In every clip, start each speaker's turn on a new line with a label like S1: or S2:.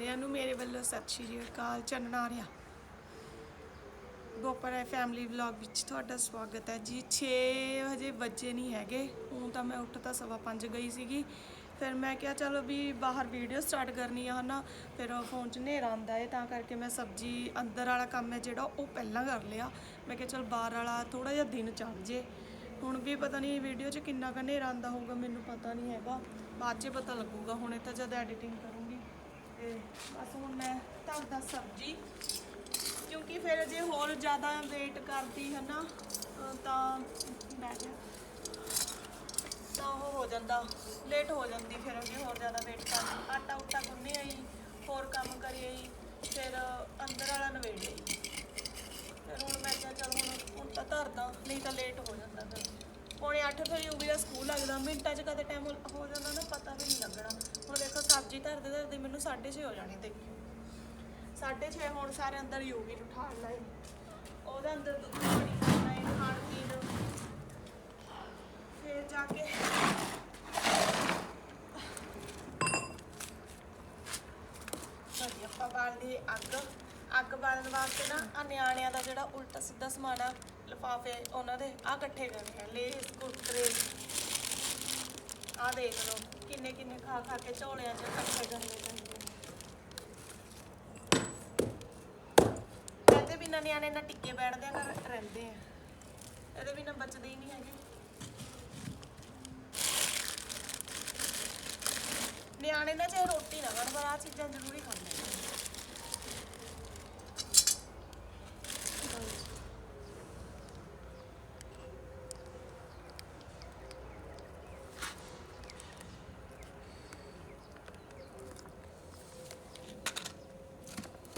S1: ਸਾਰਿਆਂ ਨੂੰ ਮੇਰੇ ਵੱਲੋਂ ਸਤਿ ਸ਼੍ਰੀ ਅਕਾਲ ਚੰਨਾਰਿਆ ਰਿਆ। ਫੈਮਿਲੀ ਵਲੌਗ ਵਿੱਚ ਤੁਹਾਡਾ ਸਵਾਗਤ ਹੈ ਜੀ। 6 ਵਜੇ ਵੱਜੇ ਨਹੀਂ ਹੈਗੇ, ਹੁਣ ਤਾਂ ਮੈਂ ਉੱਠ ਤਾਂ ਸਵਾ 5 ਗਈ ਸੀਗੀ। ਫਿਰ ਮੈਂ ਕਿਹਾ ਚਲੋ ਵੀ ਬਾਹਰ ਵੀਡੀਓ ਸਟਾਰਟ ਕਰਨੀ ਆ, ਹਨਾ। ਫਿਰ ਫੋਨ 'ਚ ਹਨੇਰਾ ਆਉਂਦਾ ਏ, ਤਾਂ ਕਰਕੇ ਮੈਂ ਸਬਜ਼ੀ ਅੰਦਰ ਵਾਲਾ ਕੰਮ ਹੈ ਜਿਹੜਾ, ਉਹ ਪਹਿਲਾਂ ਕਰ ਲਿਆ। ਮੈਂ ਕਿਹਾ ਚਲ ਬਾਹਰ ਵਾਲਾ ਥੋੜਾ ਜਿਹਾ ਦਿਨ ਚੜ ਜੇ। ਹੁਣ ਵੀ ਪਤਾ ਨਹੀਂ ਵੀਡੀਓ 'ਚ ਕਿੰਨਾ ਕੁ ਹਨੇਰਾ ਆਉਂਦਾ ਹੋਊਗਾ, ਮੈਨੂੰ ਪਤਾ ਨਹੀਂ ਹੈਗਾ। ਬਾਅਦ 'ਚ ਪਤਾ ਲੱਗੂਗਾ, ਹੁਣੇ ਤਾਂ ਜਦ ਐਡੀਟਿੰਗ ਕਰੂੰਗੀ। ਤੇ ਬਸ ਹੁਣ ਮੈਂ ਧਰਦਾ ਸਬਜ਼ੀ, ਕਿਉਂਕਿ ਫਿਰ ਜੇ ਹੋਰ ਜ਼ਿਆਦਾ ਵੇਟ ਕਰਦੀ ਹੈ ਨਾ ਤਾਂ ਬੈਠ ਜਾ ਤਾਂ ਉਹ ਹੋ ਜਾਂਦਾ ਲੇਟ ਹੋ ਜਾਂਦੀ ਫਿਰ ਜੇ ਹੋਰ ਜ਼ਿਆਦਾ ਵੇਟ ਕਰਦੀ। ਆਟਾ ਉਟਾ ਗੁੰਨੇ ਆਈ ਹੋਰ ਕੰਮ ਕਰੀ ਆਈ, ਫਿਰ ਅੰਦਰ ਵਾਲਾ ਨਵੇੜੇ ਆਈ ਫਿਰ ਹੁਣ ਮੈਂ ਕਿਹਾ ਚੱਲ ਹੁਣ ਹੁਣ ਤਾਂ ਧਰਦਾ, ਨਹੀਂ ਤਾਂ ਲੇਟ ਹੋ ਜਾਂਦਾ ਫਿਰ। ਪੌਣੇ 8 ਵਜੇ ਯੂਵੀ ਦਾ ਸਕੂਲ ਲੱਗਦਾ। ਮਿੰਟਾਂ 'ਚ ਕਦੇ ਟਾਈਮ ਹੋ ਜਾਂਦਾ ਨਾ, ਪਤਾ ਵੀ ਨਹੀਂ ਲੱਗਣਾ। ਹੁਣ ਦੇਖੋ, ਸਬਜ਼ੀ ਧਰਦੇ ਧਰਦੇ ਮੈਨੂੰ 6:30 ਹੋ ਜਾਣੀ ਦੇਖੀ ਸਾਢੇ 6 ਹੁਣ ਸਾਰੇ ਅੰਦਰ ਯੂਵੀ ਨੂੰ ਠਾੜ ਲਾਏ ਉਹਦੇ ਅੰਦਰ ਦੁੱਧ ਪਾਣੀ ਕਰਨਾ ਹੈ ਖਾਣ ਪੀਣ। ਫਿਰ ਜਾ ਕੇ ਵਧੀਆ ਆਪਾਂ ਬਾਲਦੀ ਅੱਗ। ਅੱਗ ਬਾਲਣ ਵਾਸਤੇ ਨਾ ਆ ਨਿਆਣਿਆਂ ਦਾ ਜਿਹੜਾ ਉਲਟਾ ਸਿੱਧਾ ਸਮਾਨ ਆ ਲਿਫਾਫੇ ਉਹਨਾਂ ਦੇ ਆ ਇਕੱਠੇ ਕਰਨੇ ਆ, ਲੇਸ, ਕੁਰਕਰੇ। ਆ ਦੇਖ ਲਓ, ਕਿੰਨੇ ਕਿੰਨੇ ਖਾ ਖਾ ਕੇ ਝੋਲਿਆਂ 'ਚ ਇਕੱਠੇ ਕਰਨੇ ਪੈਂਦੇ ਆ। ਕਹਿੰਦੇ ਬਿਨਾਂ ਨਿਆਣੇ ਨਾ ਟਿੱਕੇ ਬੈਠਦੇ ਆ ਘਰ ਰਹਿੰਦੇ ਆ। ਇਹਦੇ ਬਿਨਾਂ ਬਚਦੇ ਹੀ ਨਹੀਂ ਹੈਗੇ। ਨਿਆਣੇ ਨਾ ਚਾਹੇ ਰੋਟੀ ਨਾ ਖਾਣ, ਪਰ ਆ ਚੀਜ਼ਾਂ ਜ਼ਰੂਰੀ ਖਾਂਦੇ ਆ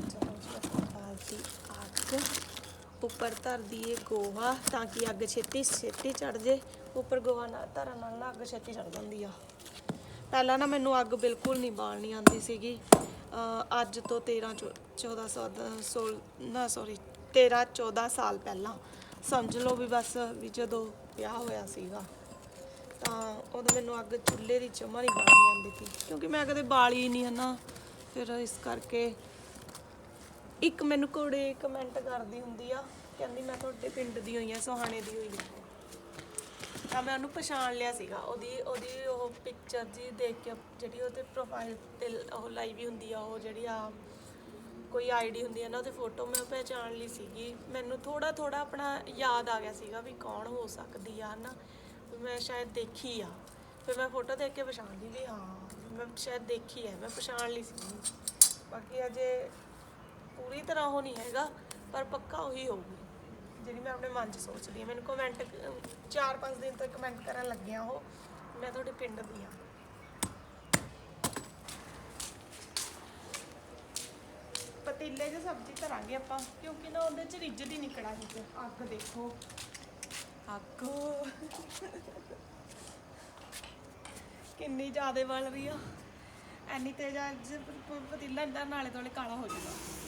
S1: ਚਲੋ ਜੀ ਆਪਾਂ ਬਾਲਟੀ ਅੱਗ ਉੱਪਰ ਧਰ ਦਈਏ ਗੋਹਾ ਤਾਂ ਕਿ ਅੱਗ ਛੇਤੀ ਛੇਤੀ ਚੜ ਜੇ। ਉੱਪਰ ਗੋਹਾ ਨਾ ਧਰਨ ਨਾਲ ਨਾ ਅੱਗ ਛੇਤੀ ਚੜ ਜਾਂਦੀ ਆ। ਪਹਿਲਾਂ ਨਾ ਮੈਨੂੰ ਅੱਗ ਬਿਲਕੁਲ ਨਹੀਂ ਬਾਲਣੀ ਆਉਂਦੀ ਸੀਗੀ। ਅਹ ਅੱਜ ਤੋਂ 13 ਚੌ- 14 ਸਾਲ ਸੋਲ, ਨਾ ਸੌਰੀ 13 14 ਸਾਲ ਪਹਿਲਾਂ। ਸਮਝ ਲਓ ਵੀ ਬਸ ਵੀ ਜਦੋਂ ਵਿਆਹ ਹੋਇਆ ਸੀਗਾ, ਤਾਂ ਉਦੋਂ ਮੈਨੂੰ ਅੱਗ ਚੁੱਲ੍ਹੇ ਦੀ ਜਮਾ ਨਹੀਂ ਬਾਲਣੀ ਆਉਂਦੀ ਸੀ। ਕਿਉਂਕਿ ਮੈਂ ਕਦੇ ਬਾਲੀ ਨਹੀਂ ਹਨਾ। ਫਿਰ ਇਸ ਕਰਕੇ ਇੱਕ ਮੈਨੂੰ ਕੋੜੇ ਕਮੈਂਟ ਕਰਦੀ ਹੁੰਦੀ ਆ। ਕਹਿੰਦੀ ਮੈਂ ਤੁਹਾਡੇ ਪਿੰਡ ਦੀ ਹੋਈ ਆ, ਸੋਹਾਣੇ ਦੀ ਹੋਈ ਆ। ਤਾਂ ਮੈਂ ਉਹਨੂੰ ਪਛਾਣ ਲਿਆ ਸੀਗਾ। ਉਹਦੀ ਉਹਦੀ ਉਹ ਪਿਕਚਰ ਜੀ ਦੇਖ ਕੇ, ਜਿਹੜੀ ਉਹਦੇ ਪ੍ਰੋਫਾਈਲ ਤੇ ਉਹ ਲਾਈ ਵੀ ਹੁੰਦੀ ਆ, ਉਹ ਜਿਹੜੀ ਆ ਕੋਈ ਆਈਡੀ ਹੁੰਦੀ ਹੈ ਨਾ, ਉਹਦੀ ਫੋਟੋ ਮੈਂ ਪਹਿਚਾਣ ਲਈ ਸੀਗੀ। ਮੈਨੂੰ ਥੋੜਾ ਥੋੜਾ ਆਪਣਾ ਯਾਦ ਆ ਗਿਆ ਸੀਗਾ ਵੀ ਕੌਣ ਹੋ ਸਕਦੀ ਆ, ਹਨਾ। ਵੀ ਮੈਂ ਸ਼ਾਇਦ ਦੇਖੀ ਆ। ਫਿਰ ਮੈਂ ਫੋਟੋ ਦੇਖ ਕੇ ਪਛਾਣ ਲਈ ਵੀ ਹਾਂ, ਮੈਂ ਸ਼ਾਇਦ ਦੇਖੀ ਹੈ ਮੈਂ ਪਛਾਣ ਲਈ ਸੀ ਬਾਕੀ ਅਜੇ ਪੂਰੀ ਤਰ੍ਹਾਂ ਉਹ ਨਹੀਂ ਹੈਗਾ, ਪਰ ਪੱਕਾ ਉਹੀ ਹੋਊਗੀ। ਜਿਹੜੀ ਮੈਂ ਆਪਣੇ ਮਨ 'ਚ ਸੋਚਦੀ ਹਾਂ, ਮੈਨੂੰ ਕਮੈਂਟ 4-5 ਦਿਨ ਤੋਂ ਕਮੈਂਟ ਕਰਨ ਲੱਗਿਆ ਉਹ, ਮੈਂ ਤੁਹਾਡੇ ਪਿੰਡ ਦੀ ਆ ਪਤੀਲੇ 'ਚ ਸਬਜ਼ੀ ਧਰਾਂਗੇ ਆਪਾਂ, ਕਿਉਂਕਿ ਨਾ ਉਹਦੇ 'ਚ ਰਿੱਝਦੀ ਨਹੀਂ ਕੜਾਹੀ 'ਚ ਅੱਗ ਦੇਖੋ। ਅੱਗ। ਕਿੰਨੀ ਜ਼ਿਆਦਾ ਬਲ ਰਹੀ ਆ। ਐਨੀ ਤੇਜ਼ ਅੱਜ ਪਤੀਲਾ ਇੰਦਾ ਨਾਲੇ ਦੁਆਲੇ ਕਾਲਾ ਹੋ ਜਾਊਗਾ।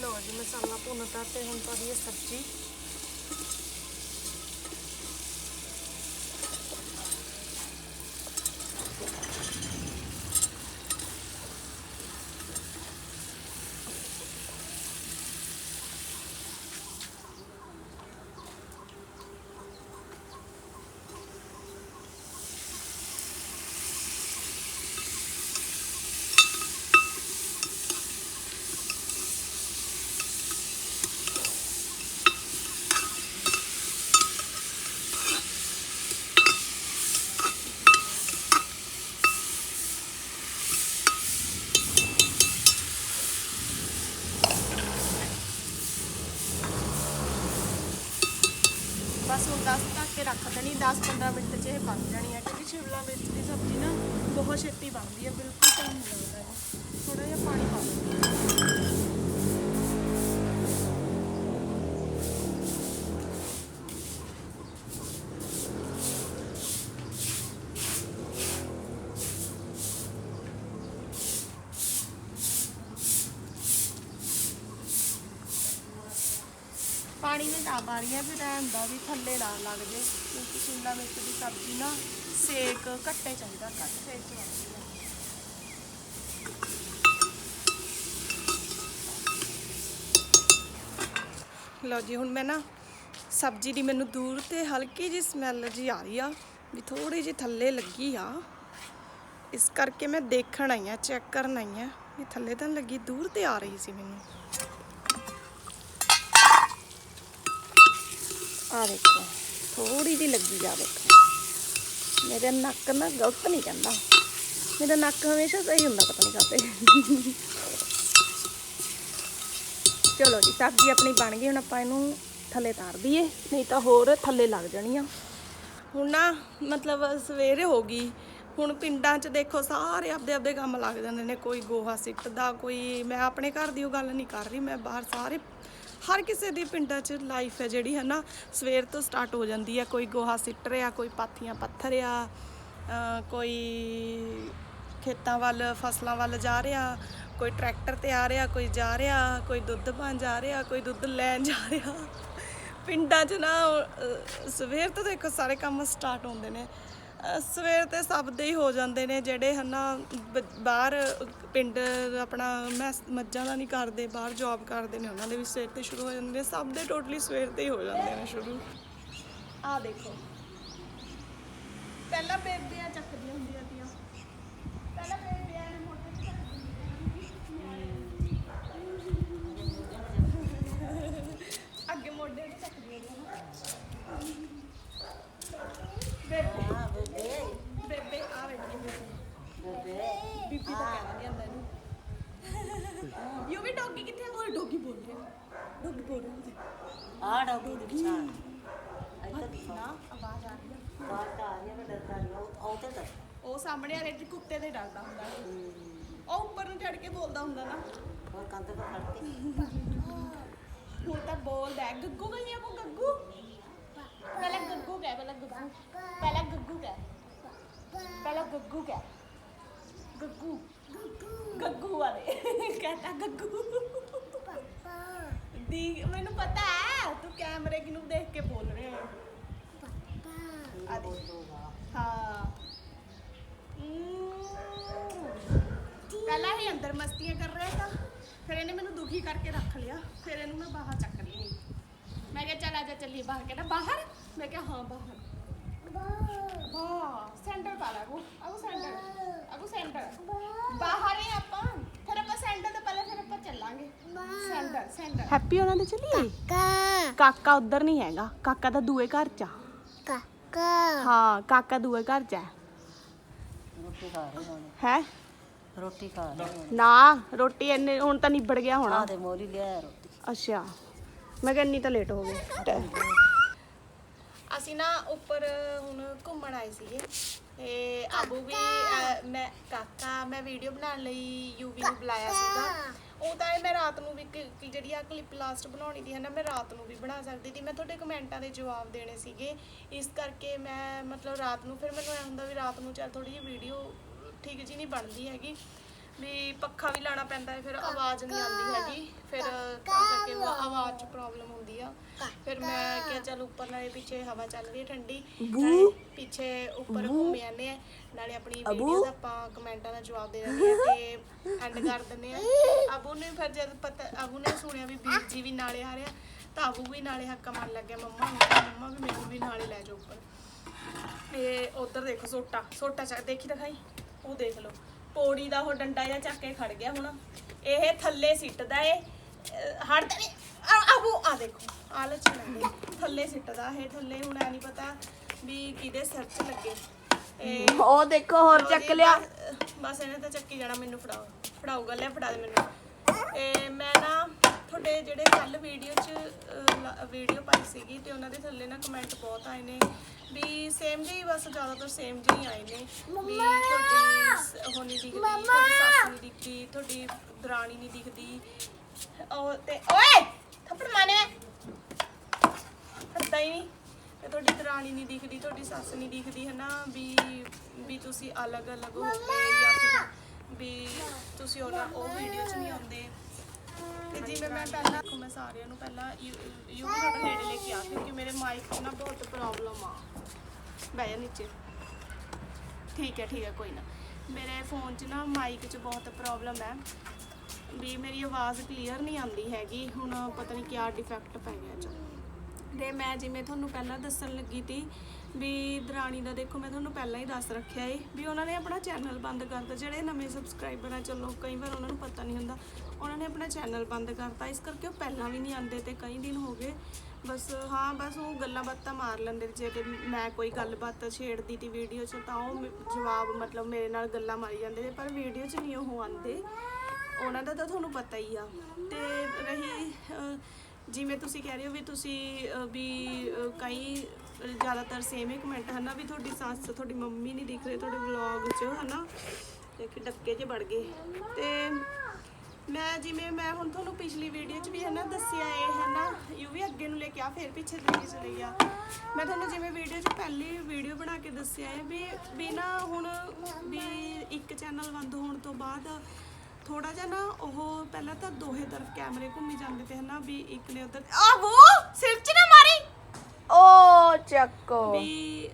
S1: ਲੋ ਜੀ ਮਸਾਲਾ ਭੁੰਨਤਾ ਤੇ ਹੁਣ ਪਾ ਦਈਏ ਸਬਜ਼ੀ ਬਸ ਹੁਣ 10 ਤੱਕ ਕੇ ਰੱਖ ਦੇਣੀ 10-15 ਮਿੰਟ 'ਚ ਇਹ ਬਣ ਜਾਣੀ ਹੈ, ਕਿਉਂਕਿ ਸ਼ਿਮਲਾ ਮਿਰਚ ਦੀ ਸਬਜ਼ੀ ਨਾ ਬਹੁਤ ਛੇਤੀ ਬਣਦੀ ਹੈ, ਬਿਲਕੁਲ ਟਾਈਮ ਨਹੀਂ ਲੱਗਦਾ ਥੋੜਾ ਜਿਹਾ ਪਾਣੀ ਪਾਣੀ ਵਿੱਚ ਨਾ ਪਾਣੀਆਂ ਵੀ ਰਹਿਣ ਦਾ ਵੀ ਥੱਲੇ ਨਾ ਲੱਗ ਜੇ, ਕਿਉਂਕਿ ਸ਼ਿਮਲਾ ਮਿਰਚ ਦੀ ਸਬਜ਼ੀ ਨਾ ਸੇਕ ਘੱਟੇ ਚਾਹੀਦਾ ਘੱਟ ਸੇਕ ਚਾਹੀਦਾ ਲਓ ਜੀ, ਹੁਣ ਮੈਂ ਨਾ ਸਬਜ਼ੀ ਦੀ ਮੈਨੂੰ ਦੂਰ ਤੇ ਹਲਕੀ ਜੀ ਸਮੈਲ ਜੀ ਆ ਰਹੀ ਆ, ਵੀ ਥੋੜੀ ਜੀ ਥੱਲੇ ਲੱਗੀ ਆ। ਇਸ ਕਰਕੇ ਮੈਂ ਦੇਖਣ ਆਈ ਆ, ਚੈੱਕ ਕਰਨ ਆਈ ਆ, ਵੀ ਥੱਲੇ ਤਾਂ ਲੱਗੀ, ਦੂਰ ਤੇ ਆ ਰਹੀ ਸੀ ਮੈਨੂੰ। ਆ ਦੇਖੋ ਥੋੜੀ ਜੀ ਲੱਗੀ ਆ ਦੇਖੋ ਮੇਰੇ ਨੱਕ ਨਾ ਗਲਤ ਨਹੀਂ ਕਹਿੰਦਾ। ਮੇਰਾ ਨੱਕ ਹਮੇਸ਼ਾ ਸਹੀ ਹੁੰਦਾ, ਪਤਾ ਨਹੀਂ ਕਾਤੇ ਚਲੋ ਜੀ, ਸਬਜ਼ੀ ਆਪਣੀ ਬਣ ਗਈ, ਹੁਣ ਆਪਾਂ ਇਹਨੂੰ ਥੱਲੇ ਤਾਰ ਦਈਏ, ਨਹੀਂ ਤਾਂ ਹੋਰ ਥੱਲੇ ਲੱਗ ਜਾਣੀਆਂ ਹੁਣ ਨਾ, ਮਤਲਬ ਸਵੇਰੇ ਹੋ ਗਈ। ਹੁਣ ਪਿੰਡਾਂ 'ਚ ਦੇਖੋ, ਸਾਰੇ ਆਪਦੇ ਆਪਦੇ ਕੰਮ ਲੱਗ ਜਾਂਦੇ ਨੇ। ਕੋਈ ਗੋਹਾ ਸਿੱਟਦਾ, ਕੋਈ ਮੈਂ ਆਪਣੇ ਘਰ ਦੀ ਉਹ ਗੱਲ ਨਹੀਂ ਕਰ ਰਹੀ, ਮੈਂ ਬਾਹਰ ਸਾਰੇ ਹਰ ਕਿਸੇ ਦੀ ਪਿੰਡਾਂ 'ਚ ਲਾਈਫ ਹੈ ਜਿਹੜੀ ਹੈ ਨਾ ਸਵੇਰ ਤੋਂ ਸਟਾਰਟ ਹੋ ਜਾਂਦੀ ਹੈ। ਕੋਈ ਗੋਹਾ ਸਿੱਟ ਰਿਹਾ, ਕੋਈ ਪਾਥੀਆਂ ਪੱਥਰ ਆ ਕੋਈ ਖੇਤਾਂ ਵੱਲ, ਫਸਲਾਂ ਵੱਲ ਜਾ ਰਿਹਾ, ਕੋਈ ਟਰੈਕਟਰ ਤੇ ਆ ਰਿਹਾ, ਕੋਈ ਜਾ ਰਿਹਾ, ਕੋਈ ਦੁੱਧ ਪਾਣ ਜਾ ਰਿਹਾ, ਕੋਈ ਦੁੱਧ ਲੈਣ ਜਾ ਰਿਹਾ। ਪਿੰਡਾਂ 'ਚ ਨਾ ਸਵੇਰ ਤੋਂ ਦੇਖੋ, ਸਾਰੇ ਕੰਮ ਸਟਾਰਟ ਹੁੰਦੇ ਨੇ। ਅਹ, ਸਵੇਰ ਤੇ ਸਭ ਦੇ ਹੀ ਹੋ ਜਾਂਦੇ ਨੇ ਜਿਹੜੇ ਹਨਾ ਬ- ਬਾਹਰ ਪਿੰਡ ਆਪਣਾ ਮੈਸ ਮੱਝਾਂ ਦਾ ਨਹੀਂ ਕਰਦੇ ਬਾਹਰ ਜੌਬ ਕਰਦੇ ਨੇ ਉਹਨਾਂ ਦੇ ਵੀ ਸਵੇਰ ਤੇ ਸ਼ੁਰੂ ਹੋ ਜਾਂਦੇ ਨੇ ਸਭ ਦੇ ਟੋਟਲੀ ਸਵੇਰ ਤੇ ਹੀ ਹੋ ਜਾਂਦੇ ਨੇ ਸ਼ੁਰੂ। ਆ ਦੇਖੋ। ਪਹਿਲਾਂ ਬੇਬੀਆਂ ਚੱਕਦੀਆਂ ਹੁੰਦੀਆਂ ਤੀਆਂ। ਪਹਿਲਾਂ ਬੇਬੀਆਂ ਨੇ ਮੋਟਰ ਚ ਚੱਕਦੀਆਂ ਅੱਗੇ ਮੋਢੇ ਤੇ ਚੱਕਦੀਆਂ ਹੁੰਦੀਆਂ ਬੇਬੇ ਬੇਬੇ ਆ ਵੇਖੀ ਬੇਬੇ ਬੀਬੀ ਤਾਂ ਕਹਿੰਦਾ ਨਹੀਂ ਆਂਦਾ ਇਹਨੂੰ ਯੂ ਵੀ ਡੌਗੀ ਕਿੱਥੇ ਆ ਉਹ ਡੌਗੀ ਬੋਲ ਰਿਹਾ ਡੌਗੀ ਬੋਲ ਰਿਹਾ
S2: ਆ ਡੌਗੀ ਦੀ ਪਛਾਣ
S1: ਨਾ ਆਵਾਜ਼ ਆ ਰਹੀ ਆ
S2: ਬਾਹਰ ਤਾਂ ਆ ਰਹੀ ਹੈ ਮੈਂ ਡਰਦਾ ਨਹੀਂ ਉਹ ਤੇ ਤਾਂ
S1: ਉਹ ਸਾਹਮਣੇ ਵਾਲੇ ਤੇ ਕੁੱਤੇ ਦੇ ਡਰਦਾ ਹੁੰਦਾ ਉਹ ਉੱਪਰ ਨੂੰ ਚੜ ਕੇ ਬੋਲਦਾ ਹੁੰਦਾ ਨਾ।
S2: ਹੋਰ ਕੰਧ ਪਰ ਖੜ ਕੇ।
S1: ਹੁਣ ਤਾਂ ਬੋਲਦਾ ਹੈ ਗੱਗੂ ਕਹੀਏ ਉਹ ਗੱਗੂ। ਪਹਿਲਾਂ ਗੱਗੂ ਕਹਿ ਪਹਿਲਾਂ ਗੱਗੂ। ਪਹਿਲਾਂ ਗੱਗੂ ਕਹਿ। ਪਹਿਲਾਂ ਗੱਗੂ ਕਹਿ। ਗੱਗੂ। ਗੱਗੂ ਵਾਲੇ। ਕਹਤਾ ਗੱਗੂ। ਦੀ ਮੈਨੂੰ ਪਤਾ ਹੈ ਤੂੰ ਕੈਮਰੇ ਕਿਨੂੰ ਦੇਖ ਕੇ ਬੋਲ ਰਿਹਾ ਹੈ।
S2: ਬੋਲੂਗਾ
S1: ਹਾਂ। ਪਹਿਲਾਂ ਹੀ ਅੰਦਰ ਮਸਤੀਆਂ ਕਰ ਰਿਹਾ ਤਾਂ ਫਿਰ ਇਹਨੇ ਮੈਨੂੰ ਦੁਖੀ ਕਰਕੇ ਰੱਖ ਲਿਆ ਫਿਰ ਇਹਨੂੰ ਮੈਂ ਬਾਹਰ ਚੱਕ ਲਈ ਨਹੀਂ ਮੈਂ ਕਿਹਾ ਚੱਲ ਆਜਾ ਚੱਲੀਏ ਬਾਹਰ ਕਹਿੰਦਾ ਬਾਹਰ? ਮੈਂ ਕਿਹਾ ਹਾਂ ਬਾਹਰ। ਵਾਹ ਸੈਂਟਰ ਪਾ ਲਾ ਕੋ ਅਗੋ ਸੈਂਟਰ ਅਗੋ ਸੈਂਟਰ ਬਾਹਰ ਹੀ ਆਪਾਂ ਫਿਰ ਆਪਾਂ ਸੈਂਟਰ ਤੋਂ ਪਹਿਲਾਂ ਫਿਰ ਆਪਾਂ ਚੱਲਾਂਗੇ। ਸੈਂਟਰ ਸੈਂਟਰ ਹੈਪੀ ਉਹਨਾਂ ਦੇ ਚੱਲੀਏ? ਕਾਕਾ। ਉਧਰ ਨਹੀਂ ਹੈਗਾ ਕਾਕਾ ਤਾਂ ਦੂਏ ਘਰ ਚ ਆ। ਹਾਂ ਕਾਕਾ ਦੂਏ ਘਰ ਚ ਹੈ
S2: ਰੋਟੀ ਖਾ ਰਹੇ ਹੁਣ।
S1: ਹੈ?
S2: ਰੋਟੀ ਖਾ ਰਹੇ ਹੁਣ।
S1: ਨਾ ਰੋਟੀ ਇੰਨੇ ਹੁਣ ਤਾਂ ਨਿਬੜ ਗਿਆ ਹੋਣਾ।
S2: ਆ ਦੇ ਮੋਰੀ ਲਿਆ ਰੋਟੀ।
S1: ਅੱਛਾ। ਮੈਂ ਕਿਹਾ ਇੰਨੀ ਤਾਂ ਲੇਟ ਹੋ ਗਈ। ਅਸੀਂ ਨਾ ਉੱਪਰ ਹੁਣ ਘੁੰਮਣ ਆਏ ਸੀਗੇ। ਤੇ ਆਬੂ ਵੀ ਅਹ, ਮੈਂ ਕਾਕਾ ਮੈਂ ਵੀਡੀਓ ਬਣਾਉਣ ਲਈ ਯੂਵੀ ਨੂੰ ਬੁਲਾਇਆ ਸੀਗਾ। ਉਹ ਤਾਂ ਇਹ ਮੈਂ ਰਾਤ ਨੂੰ ਵੀ ਕਿ ਕਿ ਜਿਹੜੀ ਆ ਕਲਿੱਪ ਲਾਸਟ ਬਣਾਉਣੀ ਦੀ ਹੈ ਨਾ ਮੈਂ ਰਾਤ ਨੂੰ ਵੀ ਬਣਾ ਸਕਦੀ ਸੀ। ਮੈਂ ਤੁਹਾਡੇ ਕਮੈਂਟਾਂ ਦੇ ਜਵਾਬ ਦੇਣੇ ਸੀਗੇ। ਇਸ ਕਰਕੇ ਮੈਂ ਮਤਲਬ ਰਾਤ ਨੂੰ ਫਿਰ ਮੈਨੂੰ ਐ ਹੁੰਦਾ ਵੀ ਰਾਤ ਨੂੰ ਚੱਲ ਥੋੜੀ ਜਿਹੀ ਵੀਡੀਓ ਠੀਕ ਜੀ ਨਹੀਂ ਬਣਦੀ ਹੈਗੀ। ਵੀ ਪੱਖਾ ਵੀ ਲਾਣਾ ਪੈਂਦਾ ਹੈ ਫਿਰ ਆਵਾਜ਼ ਨਹੀਂ ਆਉਂਦੀ ਹੈਗੀ। ਫਿਰ ਤਾਂ ਕਰਕੇ ਉਹ ਆਵਾਜ਼ 'ਚ ਪ੍ਰੋਬਲਮ ਹੁੰਦੀ ਆ। ਫਿਰ ਮੈਂ ਕਿਹਾ ਚੱਲ ਉੱਪਰ ਨਾਲੇ ਪਿੱਛੇ ਹਵਾ ਚੱਲ ਰਹੀ ਹੈ ਠੰਡੀ ਨਾਲੇ ਪਿੱਛੇ ਉੱਪਰ ਘੁੰਮ ਜਾਂਦੇ ਆ। ਨਾਲੇ ਆਪਣੀ ਵੀਡੀਓ ਦਾ ਆਪਾਂ ਕਮੈਂਟਾਂ ਦਾ ਜਵਾਬ ਦੇ ਦਿੰਦੇ ਆ ਤੇ ਐਂਡ ਕਰ ਦਿੰਦੇ ਆ। ਅਬੂ ਨੇ ਫਿਰ ਜਦ ਪਤਾ ਅਬੂ ਨੇ ਸੁਣਿਆ ਵੀ ਵੀਰ ਜੀ ਵੀ ਨਾਲੇ ਆ ਰਿਹਾ ਤਾਂ ਅਬੂ ਵੀ ਨਾਲੇ ਹੱਕਾ ਮਾਰਨ ਲੱਗਿਆ। ਮੰਮਾ ਮੰਮਾ ਵੀ ਮੈਨੂੰ ਵੀ ਨਾਲੇ ਲੈ ਜਾਓ ਉੱਪਰ। ਇਹ ਉਧਰ ਦੇਖੋ ਸੋਟਾ ਸੋਟਾ ਦੇਖੀ ਦਿਖਾਈ? ਉਹ ਦੇਖ ਲਓ। ਪੌੜੀ ਦਾ ਉਹ ਡੰਡਾ ਜਿਹਾ ਚੱਕ ਕੇ ਖੜ ਗਿਆ ਹੁਣ। ਇਹ ਥੱਲੇ ਸਿੱਟਦਾ ਏ। ਹੜਦਾ ਨਹੀਂ ਆਬੂ ਆ ਦੇਖੋ ਆ ਲਚ ਥੱਲੇ ਸਿੱਟਦਾ ਇਹ ਥੱਲੇ ਹੁਣ ਐ ਨਹੀਂ ਪਤਾ ਵੀ ਕਿਹਦੇ ਸਿਰ 'ਚ ਲੱਗੇ। ਇਹ
S3: ਉਹ ਦੇਖੋ ਹੋਰ ਚੱਕ
S1: ਜੀ,
S3: ਲਿਆ।
S1: ਬਸ- ਬਸ ਇਹਨੇ ਤਾਂ ਚੱਕੀ ਜਾਣਾ ਮੈਨੂੰ ਫੜਾਓ ਫੜਾਊਗਾ ਲੈ ਫੜਾ ਦੇ ਮੈਨੂੰ। ਇਹ ਮੈਂ ਨਾ ਤੁਹਾਡੇ ਜਿਹੜੇ ਕੱਲ ਵੀਡੀਓ 'ਚ ਵੀਡੀਓ ਪਾਈ ਸੀਗੀ ਤੇ ਉਹਨਾਂ ਦੇ ਥੱਲੇ ਨਾ ਕਮੈਂਟ ਬਹੁਤ ਆਏ ਨੇ ਵੀ ਸੇਮ ਜਿਹੀ ਬਸ ਜ਼ਿਆਦਾਤਰ ਸੇਮ ਜਿਹੀ ਆਏ ਨੇ। ਵੀ ਤੁਹਾਡੀ ਨਹੀਂ ਦਿਖਦੀ ਤੁਹਾਡੀ ਸੱਸ ਨਹੀਂ ਦਿਖਦੀ ਤੁਹਾਡੀ ਦਰਾਣੀ ਨਹੀਂ ਦਿਖਦੀ। ਉਹ ਤੇ ਓਏ! ਥੱਪੜ ਮਾਨੇ ਹੱਦਾ ਹੀ ਨਹੀਂ। ਤੇ ਤੁਹਾਡੀ ਦਰਾਣੀ ਨਹੀਂ ਦਿਖਦੀ ਤੁਹਾਡੀ ਸੱਸ ਨਹੀਂ ਦਿਖਦੀ ਹੈ ਨਾ ਵੀ ਵੀ ਤੁਸੀਂ ਅਲੱਗ ਅਲੱਗ ਹੋ ਕੇ ਜਾਂ ਫਿਰ ਵੀ ਤੁਸੀਂ ਉਹਨਾਂ ਉਹ ਵੀਡੀਓ 'ਚ ਨਹੀਂ ਆਉਂਦੇ। ਤੇ ਜਿਵੇਂ ਮੈਂ ਪਹਿਲਾਂ ਮੈਂ ਸਾਰਿਆਂ ਨੂੰ ਪਹਿਲਾਂ ਯੂ ਵੀ ਤੁਹਾਡੇ ਨੇੜੇ ਲੈ ਕੇ ਆ ਕਿਉਂਕਿ ਮੇਰੇ ਮਾਈਕ 'ਚ ਨਾ ਬਹੁਤ ਪ੍ਰੋਬਲਮ ਆ। ਬਹਿ ਜਾ ਨੀਚੇ। ਠੀਕ ਹੈ ਠੀਕ ਹੈ, ਕੋਈ ਨਾ। ਮੇਰੇ ਫੋਨ 'ਚ ਨਾ ਮਾਈਕ 'ਚ ਬਹੁਤ ਪ੍ਰੋਬਲਮ ਹੈ। ਵੀ ਮੇਰੀ ਆਵਾਜ਼ ਕਲੀਅਰ ਨਹੀਂ ਆਉਂਦੀ ਹੈਗੀ। ਹੁਣ ਪਤਾ ਨਹੀਂ ਕਿਆ ਡਿਫੈਕਟ ਪੈ ਗਿਆ ਚ ਤੇ ਮੈਂ ਜਿਵੇਂ ਤੁਹਾਨੂੰ ਪਹਿਲਾਂ ਦੱਸਣ ਲੱਗੀ ਤੀ ਵੀ ਦਰਾਣੀ ਦਾ ਦੇਖੋ, ਮੈਂ ਤੁਹਾਨੂੰ ਪਹਿਲਾਂ ਹੀ ਦੱਸ ਰੱਖਿਆ ਏ ਵੀ ਉਹਨਾਂ ਨੇ ਆਪਣਾ ਚੈਨਲ ਬੰਦ ਕਰਤਾ। ਜਿਹੜੇ ਨਵੇਂ ਸਬਸਕ੍ਰਾਈਬਰ ਆ, ਚਲੋ, ਕਈ ਵਾਰ ਉਹਨਾਂ ਨੂੰ ਪਤਾ ਨਹੀਂ ਹੁੰਦਾ, ਉਹਨਾਂ ਨੇ ਆਪਣਾ ਚੈਨਲ ਬੰਦ ਕਰਤਾ। ਇਸ ਕਰਕੇ ਉਹ ਪਹਿਲਾਂ ਵੀ ਨਹੀਂ ਆਉਂਦੇ ਤੇ ਕਈ ਦਿਨ ਹੋ ਗਏ। ਬਸ, ਹਾਂ, ਬਸ ਉਹ ਗੱਲਾਂ ਬਾਤਾਂ ਮਾਰ ਲੈਂਦੇ ਜੇ ਤੇ ਮੈਂ ਕੋਈ ਗੱਲਬਾਤ ਛੇੜਦੀ ਤੀ ਵੀਡੀਓ 'ਚ, ਤਾਂ ਉਹ ਜਵਾਬ ਮਤਲਬ ਮੇਰੇ ਨਾਲ ਗੱਲਾਂ ਮਾਰੀ ਜਾਂਦੇ ਨੇ, ਪਰ ਵੀਡੀਓ 'ਚ ਨਹੀਂ ਉਹ ਆਉਂਦੇ। ਉਹਨਾਂ ਦਾ ਤਾਂ ਤੁਹਾਨੂੰ ਪਤਾ ਹੀ ਆ। ਤੇ ਰਹੀ ਜਿਵੇਂ ਤੁਸੀਂ ਕਹਿ ਰਹੇ ਹੋ ਵੀ ਤੁਸੀਂ ਵੀ ਕਈ ਜ਼ਿਆਦਾਤਰ ਸੇਮ ਹੀ ਕਮੈਂਟ ਹਨਾ ਵੀ ਤੁਹਾਡੀ ਸੱਸ, ਤੁਹਾਡੀ ਮੰਮੀ ਨਹੀਂ ਦਿਖ ਰਹੇ ਤੁਹਾਡੇ ਵਲੌਗ 'ਚ ਹਨਾ। ਕਿ ਡੱਕੇ 'ਚ ਵੜ ਗਏ। ਤੇ ਮੈਂ ਜਿਵੇਂ ਮੈਂ ਹੁਣ ਤੁਹਾਨੂੰ ਪਿਛਲੀ ਵੀਡੀਓ 'ਚ ਵੀ ਹਨਾ ਦੱਸਿਆ ਏ ਹਨਾ, ਯੂ ਵੀ ਅੱਗੇ ਨੂੰ ਲੈ ਕੇ ਆ, ਫਿਰ ਪਿੱਛੇ ਦੇ ਚਲੇ ਗਿਆ ਮੈਂ ਤੁਹਾਨੂੰ ਜਿਵੇਂ ਵੀਡੀਓ 'ਚ ਪਹਿਲੀ ਵੀਡੀਓ ਬਣਾ ਕੇ ਦੱਸਿਆ ਏ ਵੀ ਵੀ ਨਾ ਹੁਣ ਵੀ ਇੱਕ ਚੈਨਲ ਬੰਦ ਹੋਣ ਤੋਂ ਬਾਅਦ ਥੋੜਾ ਜਿਹਾ ਨਾ ਉਹ ਪਹਿਲਾਂ ਤਾਂ ਦੋਹੇ ਤਰਫ ਕੈਮਰੇ ਘੁੰਮੀ ਜਾਂਦੇ ਤੇ ਹਨਾ ਵੀ ਇੱਕ ਨੇ ਉਧਰ ਆ ਵੋ ਸਿਰ
S3: ਚੱਕੋ।
S1: ਵੀ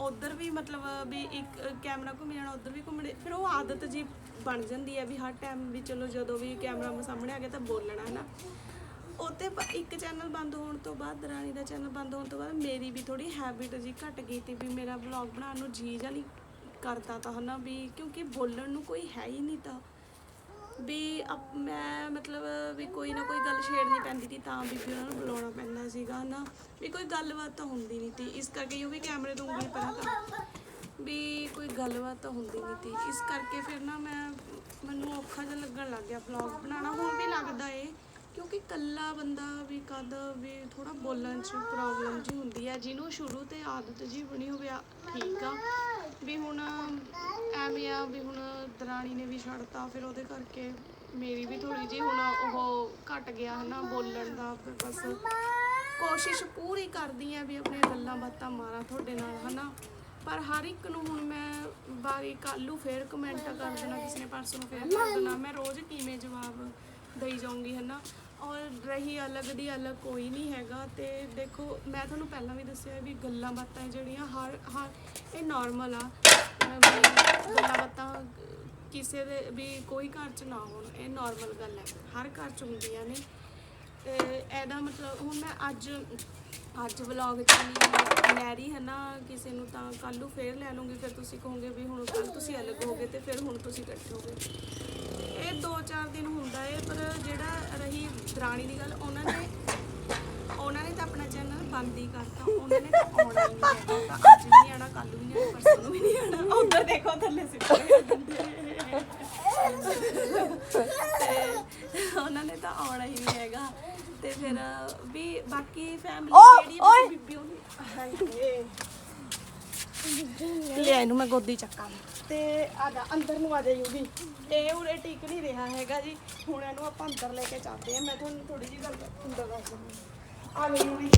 S1: ਉਧਰ ਵੀ ਮਤਲਬ ਵੀ ਇੱਕ ਕੈਮਰਾ ਘੁੰਮ ਜਾਣਾ, ਉਧਰ ਵੀ ਘੁੰਮਣੇ, ਫਿਰ ਉਹ ਆਦਤ ਜੀ ਬਣ ਜਾਂਦੀ ਹੈ ਵੀ ਹਰ ਟਾਈਮ ਵੀ ਚਲੋ ਜਦੋਂ ਵੀ ਕੈਮਰਾ ਸਾਹਮਣੇ ਆ ਗਿਆ ਤਾਂ ਬੋਲਣਾ ਹੈ ਨਾ ਉੱਤੇ ਇੱਕ ਚੈਨਲ ਬੰਦ ਹੋਣ ਤੋਂ ਬਾਅਦ ਦਰਾਣੀ ਦਾ ਚੈਨਲ ਬੰਦ ਹੋਣ ਤੋਂ ਬਾਅਦ ਮੇਰੀ ਵੀ ਥੋੜੀ ਹੈਬਿਟ ਜੀ ਘਟ ਗਈ ਤੇ ਵੀ ਮੇਰਾ ਵਲੌਗ ਬਣਾਉਣ ਨੂੰ ਜੀ ਜਾਂ ਨਹੀਂ ਕਰਦਾ ਤਾਂ, ਹਨਾ, ਵੀ ਕਿਉਂਕਿ ਬੋਲਣ ਨੂੰ ਕੋਈ ਹੈ ਹੀ ਨਹੀਂ ਤਾਂ। ਵੀ ਅਪ- ਮੈਂ ਮਤਲਬ ਵੀ ਕੋਈ ਨਾ ਕੋਈ ਗੱਲ ਛੇੜਨੀ ਪੈਂਦੀ ਸੀ ਤਾਂ ਬੀਬੀ ਉਹਨਾਂ ਨੂੰ ਬੁਲਾਉਣਾ ਪੈਂਦਾ ਸੀਗਾ ਨਾ ਵੀ ਕੋਈ ਗੱਲਬਾਤ ਤਾਂ ਹੁੰਦੀ ਨਹੀਂ ਤੀ ਇਸ ਕਰਕੇ ਉਹ ਵੀ ਕੈਮਰੇ ਤੋਂ ਉਂਗਲੀ ਪਰਾਂ ਕਰ। ਵੀ ਕੋਈ ਗੱਲਬਾਤ ਤਾਂ ਹੁੰਦੀ ਨਹੀਂ ਤੀ ਇਸ ਕਰਕੇ ਫਿਰ ਨਾ ਮੈਂ ਮੈਨੂੰ ਔਖਾ ਜਿਹਾ ਲੱਗਣ ਲੱਗ ਗਿਆ ਵਲੌਗ ਬਣਾਉਣਾ। ਹੁਣ ਵੀ ਲੱਗਦਾ ਏ। ਕਿਉਂਕਿ ਕੱਲਾ ਬੰਦਾ ਵੀ ਕਦ ਵੀ ਥੋੜਾ ਬੋਲਣ 'ਚ ਪ੍ਰੋਬਲਮ ਜੀ ਹੁੰਦੀ ਹੈ ਜਿਹਨੂੰ ਸ਼ੁਰੂ ਤੇ ਆਦਤ ਜੀ ਬਣੀ ਹੋਵੇ ਆ, ਠੀਕ ਆ। ਵੀ ਹੁਣ ਐਵੇਂ ਆ ਵੀ ਹੁਣ ਦਰਾਣੀ ਨੇ ਵੀ ਛੱਡਤਾ, ਫਿਰ ਉਹਦੇ ਕਰਕੇ ਮੇਰੀ ਵੀ ਥੋੜੀ ਜੀ ਹੁਣ ਉਹ ਘਟ ਗਿਆ ਹਨਾ ਬੋਲਣ ਦਾ, ਫਿਰ ਬਸ ਕੋਸ਼ਿਸ਼ ਪੂਰੀ ਕਰਦੀ ਆ ਵੀ ਆਪਣੇ ਗੱਲਾਂ ਬਾਤਾਂ ਮਾਰਾਂ ਤੁਹਾਡੇ ਨਾਲ, ਹਨਾ। ਪਰ ਹਰ ਇੱਕ ਨੂੰ ਹੁਣ ਮੈਂ ਬਾਰੀ ਕੱਲੂ ਫੇਰ ਕਮੈਂਟ ਕਰ ਦੇਣਾ, ਕਿਸੇ ਪਰਸੋਂ ਨੂੰ ਫੇਰ ਕਰ ਦੇਣਾ। ਮੈਂ ਰੋਜ਼ ਕਿਵੇਂ ਜਵਾਬ ਦੇਈ ਜਾਊਂਗੀ ਹੈ ਨਾ ਔਰ ਰਹੀ ਅਲੱਗ ਦੀ ਅਲੱਗ ਕੋਈ ਨਹੀਂ ਹੈਗਾ ਤੇ ਦੇਖੋ, ਮੈਂ ਤੁਹਾਨੂੰ ਪਹਿਲਾਂ ਵੀ ਦੱਸਿਆ ਵੀ ਗੱਲਾਂ ਬਾਤਾਂ ਜਿਹੜੀਆਂ ਹਰ ਹਰ, ਇਹ ਨਾਰਮਲ ਆ। ਗੱਲਾਂ ਬਾਤਾਂ ਕਿਸੇ ਦੇ ਵੀ ਕੋਈ ਘਰ 'ਚ ਨਾ ਹੋਣ, ਇਹ ਨਾਰਮਲ ਗੱਲ ਹੈ। ਹਰ ਘਰ 'ਚ ਹੁੰਦੀਆਂ ਨੇ। ਤੇ ਇਹਦਾ ਮਤਲਬ ਹੁਣ ਮੈਂ ਅੱਜ ਅੱਜ ਵਲੌਗ ਚ ਨਹੀਂ ਲੈ ਰਹੀ ਹੈ ਨਾ ਕਿਸੇ ਨੂੰ ਤਾਂ ਕੱਲ ਨੂੰ ਫੇਰ ਲੈ ਲੂੰਗੀ ਫਿਰ ਤੁਸੀਂ ਕਹੋਗੇ ਵੀ ਹੁਣ ਕੱਲ ਤੁਸੀਂ ਅਲੱਗ ਹੋਗੇ ਤੇ ਫਿਰ ਹੁਣ ਤੁਸੀਂ ਇਕੱਠੇ ਹੋਗੇ ਇਹ 2-4 ਦਿਨ ਹੁੰਦਾ ਏ, ਪਰ ਜਿਹੜਾ ਰਹੀ ਦਰਾਣੀ ਦੀ ਗੱਲ, ਉਹਨਾਂ ਨੇ ਉਹਨਾਂ ਨੇ ਤਾਂ ਆਪਣਾ ਚੈਨਲ ਬੰਦ ਹੀ ਕਰਤਾ, ਉਹਨਾਂ ਨੇ ਤਾਂ ਆਉਣਾ ਹੀ ਨਹੀਂ ਹੈਗਾ ਅੱਜ ਵੀ ਨਹੀਂ ਆਣਾ ਕੱਲ ਵੀ ਨਹੀਂ ਆਣਾ ਪਰਸੋਂ ਨੂੰ ਵੀ ਨਹੀਂ ਆਣਾ ਉਧਰ ਦੇਖੋ ਥੱਲੇ ਸਿੱਟੇ ਤੇ ਉਹਨਾਂ ਨੇ ਤਾਂ ਆਉਣਾ ਹੀ ਨਹੀਂ ਹੈਗਾ। ਤੇ ਫਿਰ ਵੀ ਬਾਕੀ ਫੈਮਿਲੀ ਕਿਹੜੀ ਹੈ ਬੀਬੀ ਹਾਏ। ਲੈ ਇਹਨੂੰ ਮੈਂ ਗੋਦੀ ਚੱਕਾਂ। ਤੇ ਆ ਜਾ ਅੰਦਰ ਨੂੰ ਆ ਜਾ ਯੂਵੀ। ਇਹ ਉਰੇ ਟਿਕ ਨਹੀਂ ਰਿਹਾ ਹੈਗਾ ਜੀ। ਹੁਣ ਇਹਨੂੰ ਆਪਾਂ ਅੰਦਰ ਲੈ ਕੇ ਚੱਲਦੇ ਆ ਮੈਂ ਤੁਹਾਨੂੰ ਥੋੜੀ ਜਿਹੀ ਗੱਲ ਅੰਦਰ ਦੱਸ ਦਿੰਦੀ ਹਾਂ। ਆ ਗਈ ਯੂਵੀ।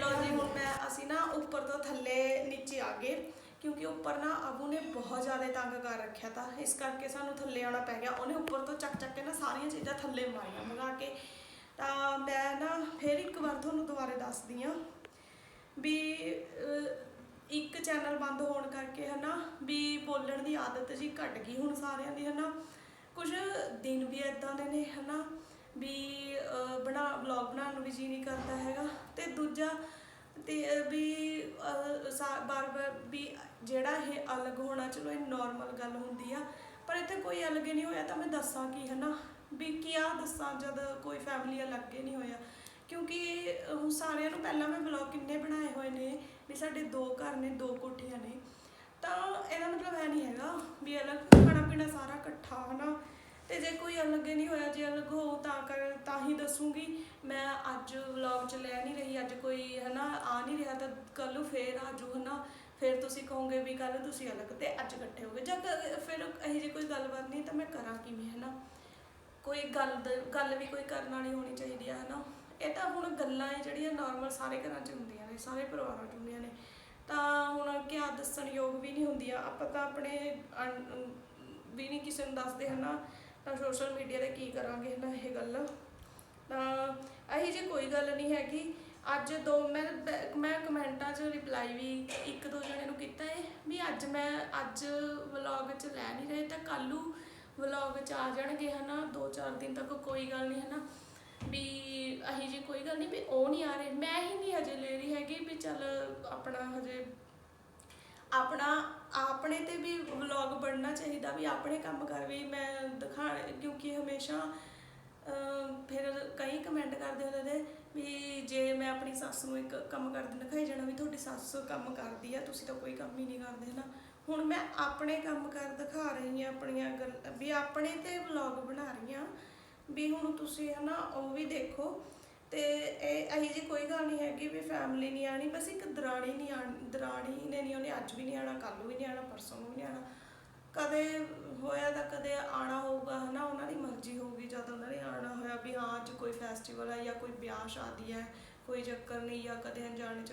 S1: ਲੋ ਜੀ ਹੁਣ ਮੈਂ ਅਸੀਂ ਨਾ ਉੱਪਰ ਤੋਂ ਥੱਲੇ ਨੀਚੇ ਆ ਗਏ। ਕਿਉਂਕਿ ਉੱਪਰ ਨਾ ਅਬੂ ਨੇ ਬਹੁਤ ਜ਼ਿਆਦਾ ਤੰਗ ਕਰ ਰੱਖਿਆ ਤਾਂ। ਇਸ ਕਰਕੇ ਸਾਨੂੰ ਥੱਲੇ ਆਉਣਾ ਪੈ ਗਿਆ। ਉਹਨੇ ਉੱਪਰ ਤੋਂ ਚੱਕ ਚੱਕ ਕੇ ਨਾ ਸਾਰੀਆਂ ਚੀਜ਼ਾਂ ਥੱਲੇ ਮਾਰੀਆਂ। ਭਗਾ ਕੇ ਤਾਂ ਮੈਂ ਨਾ ਫਿਰ ਇੱਕ ਵਾਰ ਤੁਹਾਨੂੰ ਦੁਬਾਰੇ ਦੱਸਦੀ ਆ ਵੀ ਇੱਕ ਚੈਨਲ ਬੰਦ ਹੋਣ ਕਰਕੇ ਹਨਾ ਵੀ ਬੋਲਣ ਦੀ ਆਦਤ ਜੀ ਘਟ ਗਈ ਹੁਣ ਸਾਰਿਆਂ ਦੀ ਹਨਾ। ਕੁਝ ਦਿਨ ਵੀ ਇਦਾਂ ਦੇ ਨੇ ਹਨਾ ਵੀ ਬਣਾ ਵਲੌਗ ਬਣਾਉਣ ਨੂੰ ਵੀ ਜੀ ਨਹੀਂ ਕਰਦਾ ਹੈਗਾ। ਤੇ ਦੂਜਾ ਤੇ ਅਹ, ਵੀ ਬਾਰ-ਬਾਰ ਵੀ ਜਿਹੜਾ ਇਹ ਅਲੱਗ ਹੋਣਾ ਚਲੋ ਇਹ ਨਾਰਮਲ ਗੱਲ ਹੁੰਦੀ ਆ। ਪਰ ਇੱਥੇ ਕੋਈ ਅਲੱਗ ਹੀ ਨਹੀਂ ਹੋਇਆ ਤਾਂ ਮੈਂ ਦੱਸਾਂ ਕੀ ਹਨਾ। ਵੀ ਕੀ ਆ ਦੱਸਾਂ, ਜਦ ਕੋਈ ਫੈਮਿਲੀ ਅਲੱਗ ਹੀ ਨਹੀਂ ਹੋਇਆ। ਕਿਉਂਕਿ ਹੁਣ ਸਾਰਿਆਂ ਨੂੰ ਪਹਿਲਾਂ ਮੈਂ ਵਲੌਗ ਕਿੰਨੇ ਬਣਾਏ ਹੋਏ ਨੇ, ਵੀ ਸਾਡੇ ਦੋ ਘਰ ਨੇ, ਦੋ ਕੋਠੀਆਂ ਨੇ। ਤਾਂ ਇਹਦਾ ਮਤਲਬ ਇਹ ਨਹੀਂ ਹੈਗਾ ਵੀ ਅਲੱਗ ਖਾਣਾ ਪੀਣਾ ਸਾਰਾ ਇਕੱਠਾ, ਹਨਾ? ਤੇ ਜੇ ਕੋਈ ਅਲੱਗ ਨਹੀਂ ਹੋਇਆ, ਜੇ ਅਲੱਗ ਹੋ, ਤਾਂ ਕਰ, ਤਾਂ ਹੀ ਦੱਸੂਗੀ। ਮੈਂ ਅੱਜ ਵਲੌਗ ਚ ਲੈ ਨਹੀਂ ਰਹੀ, ਅੱਜ ਕੋਈ, ਹਨਾ, ਆ ਨਹੀਂ ਰਿਹਾ, ਤਾਂ ਕੱਲ ਨੂੰ ਫੇਰ ਆਜੂ ਹਨਾ? ਫਿਰ ਤੁਸੀਂ ਕਹੋਗੇ ਵੀ ਕੱਲ ਤੁਸੀਂ ਅਲੱਗ ਤੇ ਅੱਜ ਇਕੱਠੇ ਹੋਗੇ ਜਦ ਫਿਰ ਇਹੋ ਜਿਹੀ ਕੋਈ ਗੱਲਬਾਤ ਨਹੀਂ, ਤਾਂ ਮੈਂ ਕਰਾਂ ਕਿਵੇਂ, ਹਨਾ? ਕੋਈ ਗੱਲ ਦ- ਗੱਲ ਵੀ ਕੋਈ ਕਰਨ ਵਾਲੀ ਹੋਣੀ ਚਾਹੀਦੀ ਆ, ਹਨਾ? ਇਹ ਤਾਂ ਹੁਣ ਗੱਲਾਂ ਹੈ ਜਿਹੜੀਆਂ ਨਾਰਮਲ ਸਾਰੇ ਘਰਾਂ 'ਚ ਹੁੰਦੀਆਂ ਨੇ, ਸਾਰੇ ਪਰਿਵਾਰਾਂ 'ਚ ਹੁੰਦੀਆਂ ਨੇ। ਤਾਂ ਹੁਣ ਕਿਆ ਦੱਸਣ ਯੋਗ ਵੀ ਨਹੀਂ ਹੁੰਦੀਆਂ। ਆਪਾਂ ਤਾਂ ਆਪਣੇ ਅਣ- ਵੀ ਨਹੀਂ ਕਿਸੇ ਨੂੰ ਦੱਸਦੇ, ਹਨਾ? ਤਾਂ ਸੋਸ਼ਲ ਮੀਡੀਆ ਤੇ ਕੀ ਕਰਾਂਗੇ, ਹਨਾ, ਇਹ ਗੱਲ? ਤਾਂ ਇਹੀ ਜੀ ਕੋਈ ਗੱਲ ਨਹੀਂ ਹੈਗੀ। ਅੱਜ ਦੋ, ਮੈਂ ਬ- ਮੈਂ ਕਮੈਂਟਾਂ 'ਚ ਰਿਪਲਾਈ ਵੀ ਇੱਕ ਦੋ ਜਣੇ ਨੂੰ ਕੀਤਾ ਹੈ ਵੀ ਅੱਜ ਮੈਂ, ਅੱਜ ਵਲੌਗ 'ਚ ਲੈ ਨਹੀਂ ਰਹੇ, ਤਾਂ ਕੱਲ ਨੂੰ ਵਲੌਗ 'ਚ ਆ ਜਾਣਗੇ ਹਨਾ? ਦੋ ਚਾਰ ਦਿਨ ਤੱਕ ਕੋਈ ਗੱਲ ਨਹੀਂ ਹਨਾ? ਵੀ ਅਹੀ ਜੀ ਕੋਈ ਗੱਲ ਨਹੀਂ ਵੀ ਉਹ ਨਹੀਂ ਆ ਰਹੇ। ਮੈਂ ਹੀ ਨਹੀਂ ਹਜੇ ਲੈ ਰਹੀ ਹੈਗੀ ਵੀ ਚੱਲ ਆਪਣਾ ਹਜੇ ਆਪਣਾ ਆਪਣੇ ਤੇ ਵੀ ਵਲੌਗ ਬਣਨਾ ਚਾਹੀਦਾ ਵੀ ਆਪਣੇ ਕੰਮ ਕਰ ਵੀ ਮੈਂ ਦਿਖਾ ਕਿਉਂਕਿ ਹਮੇਸ਼ਾ ਅਮ, ਫਿਰ ਕਈ ਕਮੈਂਟ ਕਰਦੇ ਹੁੰਦੇ ਨੇ ਵੀ ਜੇ ਮੈਂ ਆਪਣੀ ਸੱਸ ਨੂੰ ਇੱਕ ਕੰਮ ਕਰਦੇ ਦਿਖਾਈ ਜਾਣਾ ਵੀ ਤੁਹਾਡੀ ਸੱਸ ਕੰਮ ਕਰਦੀ ਆ ਤੁਸੀਂ ਤਾਂ ਕੋਈ ਕੰਮ ਹੀ ਨਹੀਂ ਕਰਦੇ ਨਾ ਹੁਣ ਮੈਂ ਆਪਣੇ ਕੰਮ ਕਰ ਦਿਖਾ ਰਹੀ ਹਾਂ ਆਪਣੀਆਂ ਗੱਲ, ਵੀ ਆਪਣੇ ਤੇ ਵਲੌਗ ਬਣਾ ਰਹੀ ਹਾਂ, ਵੀ ਹੁਣ ਤੁਸੀਂ ਹਨਾ ਉਹ ਵੀ ਦੇਖੋ। ਤੇ ਇਹ ਅਹੀ ਜੀ ਕੋਈ ਗੱਲ ਨਹੀਂ ਹੈਗੀ ਵੀ ਫੈਮਿਲੀ ਨਹੀਂ ਆਣੀ ਬਸ ਇੱਕ ਦਰਾਣੀ ਨਹੀਂ ਆਣੀ, ਦਰਾਣੀ ਨੇ ਨਹੀਂ ਉਹਨੇ ਅੱਜ ਵੀ ਨਹੀਂ ਆਣਾ ਕੱਲ ਵੀ ਨਹੀਂ ਆਣਾ ਪਰਸੋਂ ਵੀ ਨਹੀਂ ਆਣਾ ਕਦੇ ਹੋਇਆ ਤਾਂ ਕਦੇ ਆਣਾ ਹੋਊਗਾ ਹਨਾ, ਉਹਨਾਂ ਦੀ ਮਰਜ਼ੀ ਹੋਊਗੀ, ਜਦ ਉਹਨਾਂ ਨੇ ਆਣਾ ਹੋਇਆ ਵੀ ਹਾਂ ਅੱਜ ਕੋਈ ਫੈਸਟੀਵਲ ਹੈ ਜਾਂ ਕੋਈ ਵਿਆਹ ਸ਼ਾਦੀ ਹੈ ਕੋਈ ਚੱਕਰ ਨਹੀਂ ਜਾਂ ਕਦੇ ਅਣਜਾਣੇ ਚ।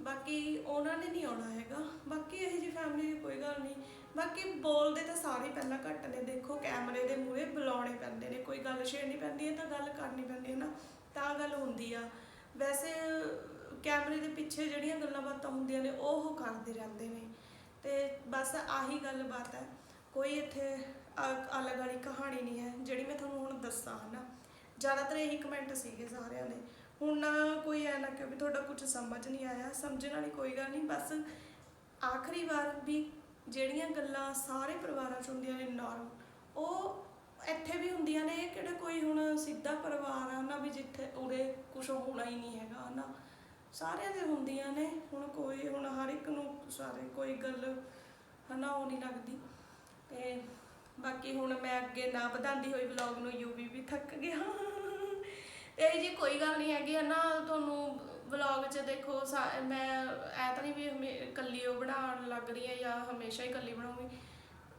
S1: ਬਾਕੀ ਉਹਨਾਂ ਨੇ ਨਹੀਂ ਆਉਣਾ ਹੈਗਾ। ਬਾਕੀ ਇਹ ਜੀ ਫੈਮਿਲੀ ਦੀ ਕੋਈ ਗੱਲ ਨਹੀਂ। ਬਾਕੀ ਬੋਲਦੇ ਤਾਂ ਸਾਰੇ ਪਹਿਲਾਂ ਘੱਟ ਨੇ। ਦੇਖੋ ਕੈਮਰੇ ਦੇ ਮੂਹਰੇ ਬੁਲਾਉਣੇ ਪੈਂਦੇ ਨੇ। ਕੋਈ ਗੱਲ ਛੇੜਨੀ ਪੈਂਦੀ ਹੈ ਤਾਂ ਗੱਲ ਕਰਨੀ ਪੈਂਦੀ ਹੈ ਨਾ। ਤਾਂ ਗੱਲ ਹੁੰਦੀ ਆ। ਵੈਸੇ ਕੈਮਰੇ ਦੇ ਪਿੱਛੇ ਜਿਹੜੀਆਂ ਗੱਲਾਂ ਬਾਤਾਂ ਹੁੰਦੀਆਂ ਨੇ, ਉਹ ਕਰਦੇ ਰਹਿੰਦੇ ਨੇ। ਤੇ ਬਸ ਆਹੀ ਗੱਲ ਬਾਤ ਹੈ। ਕੋਈ ਇੱਥੇ ਅਲੱਗ ਵਾਲੀ ਕਹਾਣੀ ਨਹੀਂ ਹੈ, ਜਿਹੜੀ ਮੈਂ ਤੁਹਾਨੂੰ ਹੁਣ ਦੱਸਾਂ ਹਨਾ ਜ਼ਿਆਦਾਤਰ ਇਹੀ ਕਮੈਂਟ ਸੀਗੇ ਸਾਰਿਆਂ ਦੇ। ਹੁਣ ਨਾ ਕੋਈ ਐ ਨਾ ਕਿ ਵੀ ਤੁਹਾਡਾ ਕੁਝ ਸਮਝ ਨਹੀਂ ਆਇਆ, ਸਮਝਣ ਵਾਲੀ ਕੋਈ ਗੱਲ ਨਹੀਂ, ਬਸ ਆਖਰੀ ਵਾਰ ਵੀ ਜਿਹੜੀਆਂ ਗੱਲਾਂ ਸਾਰੇ ਪਰਿਵਾਰਾਂ 'ਚ ਹੁੰਦੀਆਂ ਨੇ ਨਾਰਮਲ ਉਹ ਇੱਥੇ ਵੀ ਹੁੰਦੀਆਂ ਨੇ, ਇਹ ਕਿਹੜਾ ਕੋਈ ਹੁਣ ਸਿੱਧਾ ਪਰਿਵਾਰ ਆ ਨਾ ਵੀ ਜਿੱਥੇ ਉਰੇ ਕੁਝ ਹੋਣਾ ਹੀ ਨਹੀਂ ਹੈਗਾ ਨਾ ਸਾਰਿਆਂ ਦੇ ਹੁੰਦੀਆਂ ਨੇ, ਹੁਣ ਕੋਈ, ਹੁਣ ਹਰ ਇੱਕ ਨੂੰ ਸਾਰੇ ਕੋਈ ਗੱਲ, ਹਨਾ, ਉਹ ਨਹੀਂ ਲੱਗਦੀ। ਤੇ ਬਾਕੀ ਹੁਣ ਮੈਂ ਅੱਗੇ ਨਾ ਵਧਾਉਂਦੀ ਹੋਈ ਵਲੌਗ ਨੂੰ ਯੂਵੀ ਵੀ ਥੱਕ ਗਿਆ। ਇਹ ਜੀ ਕੋਈ ਗੱਲ ਨਹੀਂ ਹੈਗੀ ਹੈ ਨਾ ਤੁਹਾਨੂੰ ਵਲੌਗ 'ਚ ਦੇਖੋ, ਸਾ- ਮੈਂ ਐ ਤਾਂ ਨਹੀਂ ਵੀ ਹਮੇ- ਇਕੱਲੀ ਉਹ ਬਣਾਉਣ ਲੱਗ ਰਹੀ ਹੈ ਜਾਂ ਹਮੇਸ਼ਾ ਹੀ ਇਕੱਲੀ ਬਣਾਉਂਗੀ।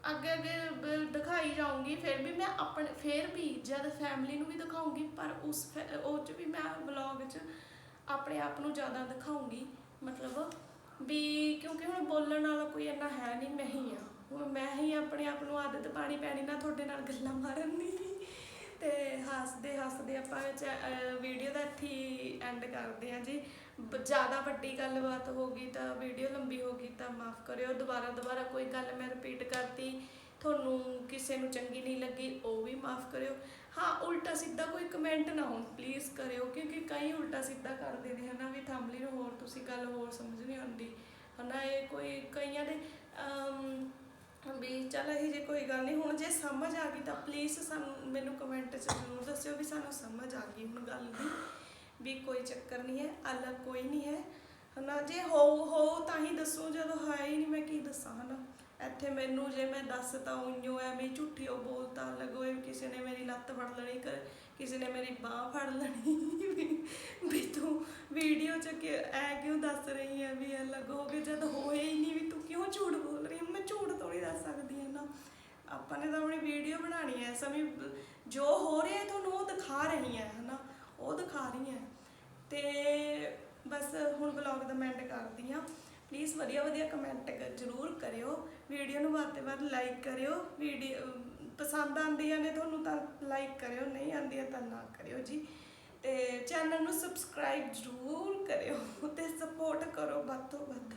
S1: ਅੱਗੇ ਅੱਗੇ ਬ- ਦਿਖਾਈ ਜਾਊਂਗੀ, ਫਿਰ ਵੀ ਮੈਂ ਆਪਣੇ, ਫਿਰ ਵੀ ਜਦ ਫੈਮਿਲੀ ਨੂੰ ਵੀ ਦਿਖਾਉਂਗੀ, ਪਰ ਉਸ ਫੈ- ਉਹ 'ਚ ਵੀ ਮੈਂ ਵਲੌਗ 'ਚ ਆਪਣੇ ਆਪ ਨੂੰ ਜ਼ਿਆਦਾ ਦਿਖਾਉਂਗੀ, ਮਤਲਬ ਵੀ ਕਿਉਂਕਿ ਹੁਣ ਬੋਲਣ ਵਾਲਾ ਕੋਈ ਇੰਨਾ ਹੈ ਨਹੀਂ, ਮੈਂ ਹੀ ਆ ਹੁਣ ਮੈਂ ਹੀ ਆਪਣੇ ਆਪ ਨੂੰ ਆਦਤ ਪਾਣੀ ਪੈਣੀ ਨਾ ਤੁਹਾਡੇ ਨਾਲ ਗੱਲਾਂ ਮਾਰਨ ਦੀ। ਤੇ ਹੱਸਦੇ ਹੱਸਦੇ ਆਪਾਂ ਵੀਡੀਓ ਦਾ ਇੱਥੇ ਐਂਡ ਕਰਦੇ ਹਾਂ ਜੀ। ਜ਼ਿਆਦਾ ਵੱਡੀ ਗੱਲਬਾਤ ਹੋ ਗਈ ਤਾਂ ਵੀਡੀਓ ਲੰਬੀ ਹੋ ਗਈ ਤਾਂ ਮਾਫ ਕਰਿਓ। ਦੁਬਾਰਾ ਦੁਬਾਰਾ ਕੋਈ ਗੱਲ ਮੈਂ ਰਿਪੀਟ ਕਰਤੀ, ਤੁਹਾਨੂੰ ਕਿਸੇ ਨੂੰ ਚੰਗੀ ਨਹੀਂ ਲੱਗੀ, ਉਹ ਵੀ ਮਾਫ ਕਰਿਓ। ਹਾਂ, ਉਲਟਾ ਸਿੱਧਾ ਕੋਈ ਕਮੈਂਟ ਨਾ ਹੋਣ ਪਲੀਜ਼ ਕਰਿਓ, ਕਿਉਂਕਿ ਕਈ ਉਲਟਾ ਸਿੱਧਾ ਕਰਦੇ ਨੇ ਹਨਾ, ਵੀ ਥੰਬਲੀ ਨੂੰ ਹੋਰ ਤੁਸੀਂ ਗੱਲ ਹੋਰ ਸਮਝ ਨਹੀਂ ਆਉਂਦੀ। ਹਨਾ, ਇਹ ਕੋਈ ਕਈਆਂ ਦੇ ਵੀ ਚੱਲ ਇਹ ਜੇ ਕੋਈ ਗੱਲ ਨਹੀਂ, ਹੁਣ ਜੇ ਸਮਝ ਆ ਗਈ ਤਾਂ ਪਲੀਜ਼ ਸਾਨੂੰ ਮੈਨੂੰ ਕਮੈਂਟ 'ਚ ਜ਼ਰੂਰ ਦੱਸਿਓ ਵੀ ਸਾਨੂੰ ਸਮਝ ਆ ਗਈ ਹੁਣ ਗੱਲ ਦੀ, ਵੀ ਕੋਈ ਚੱਕਰ ਨਹੀਂ ਹੈ, ਅਲੱਗ ਕੋਈ ਨਹੀਂ ਹੈ। ਹਨਾ, ਜੇ ਹੋ ਹੋ ਤਾਂ ਹੀ ਦੱਸੋ, ਜਦੋਂ ਹੈ ਹੀ ਨਹੀਂ ਮੈਂ ਕੀ ਦੱਸਾਂ, ਹਨਾ। ਇੱਥੇ ਮੈਨੂੰ ਜੇ ਮੈਂ ਦੱਸ ਤਾਂ ਉਈਓ ਐਵੇਂ ਝੂਠੀ ਉਹ ਬੋਲਤਾ ਲੱਗੋਏ ਕਿਸੇ ਨੇ ਮੇਰੀ ਲੱਤ ਫੜ ਲੈਣੀ ਕਰ ਕਿਸੇ ਨੇ ਮੇਰੀ ਬਾਹ ਫੜ ਲੈਣੀ। ਵੀ- ਵੀ ਤੂੰ ਵੀਡੀਓ 'ਚ ਕਿ, ਐ ਕਿਉਂ ਦੱਸ ਰਹੀ ਹੈ ਵੀ ਅਲੱਗ ਹੋ ਗਏ, ਜਦ ਹੋਏ ਹੀ ਨਹੀਂ ਵੀ ਤੂੰ ਕਿਉਂ ਝੂਠ ਬੋਲ ਰਹੀ ਹੈ? ਝੂਠ ਥੋੜੀ ਦੱਸ ਸਕਦੀ ਹੈ ਨਾ ਆਪਾਂ ਨੇ ਤਾਂ ਆਪਣੀ ਵੀਡੀਓ ਬਣਾਣੀ ਹੈ, ਸਮੇਂ, ਜੋ ਹੋ ਰਿਹਾ ਹੈ ਤੁਹਾਨੂੰ ਉਹ ਦਿਖਾ ਰਹੀ ਹੈ, ਹਨਾ? ਉਹ ਦਿਖਾ ਰਹੀ ਹੈ। ਤੇ ਬਸ ਹੁਣ ਵਲੌਗ ਦਾ ਮੈਂਡ ਕਰਦੀ ਆ ਪਲੀਜ਼ ਵਧੀਆ ਵਧੀਆ ਕਮੈਂਟ ਜ਼ਰੂਰ ਕਰਿਓ। ਵੀਡੀਓ ਨੂੰ ਵੱਧ ਤੋਂ ਵੱਧ ਲਾਈਕ ਕਰਿਓ। ਵੀਡੀਓ ਪਸੰਦ ਆਉਂਦੀਆਂ ਨੇ ਤੁਹਾਨੂੰ ਤਾਂ ਲਾਈਕ ਕਰਿਓ, ਨਹੀਂ ਆਉਂਦੀਆਂ ਤਾਂ ਨਾ ਕਰਿਓ ਜੀ। ਤੇ ਚੈਨਲ ਨੂੰ ਸਬਸਕ੍ਰਾਈਬ ਜ਼ਰੂਰ ਕਰਿਓ ਤੇ ਸਪੋਰਟ ਕਰੋ ਵੱਧ ਤੋਂ ਵੱਧ।